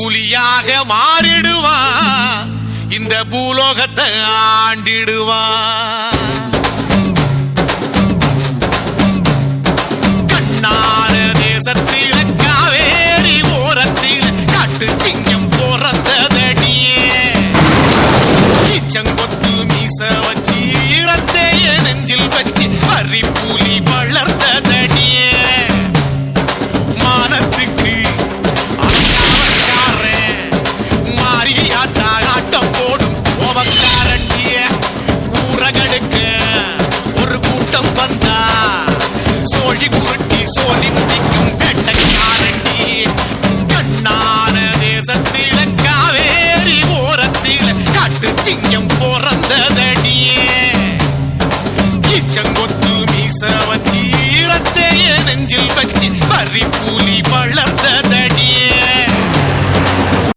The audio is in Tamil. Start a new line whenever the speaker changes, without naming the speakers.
புலியாக மாறிடுவா. இந்த பூலோகத்தை ஆண்டிடுவா. கண்ணார தேசத்தில காவேரி ஓரத்தில காட்டு சிங்கம் பிறந்ததடியே கீச்சங்கொத்து மீச வச்சு ஈரத்தைய நெஞ்சில் வச்சு அரி புலி வளர் தேசத்தில காவேரி ஓரத்தில காட்டு சிங்கம் பிறந்ததடியே. இச்சங்கொத்து மீச வச்சு ரத்தைய நெஞ்சில் வச்சு பறிப்பு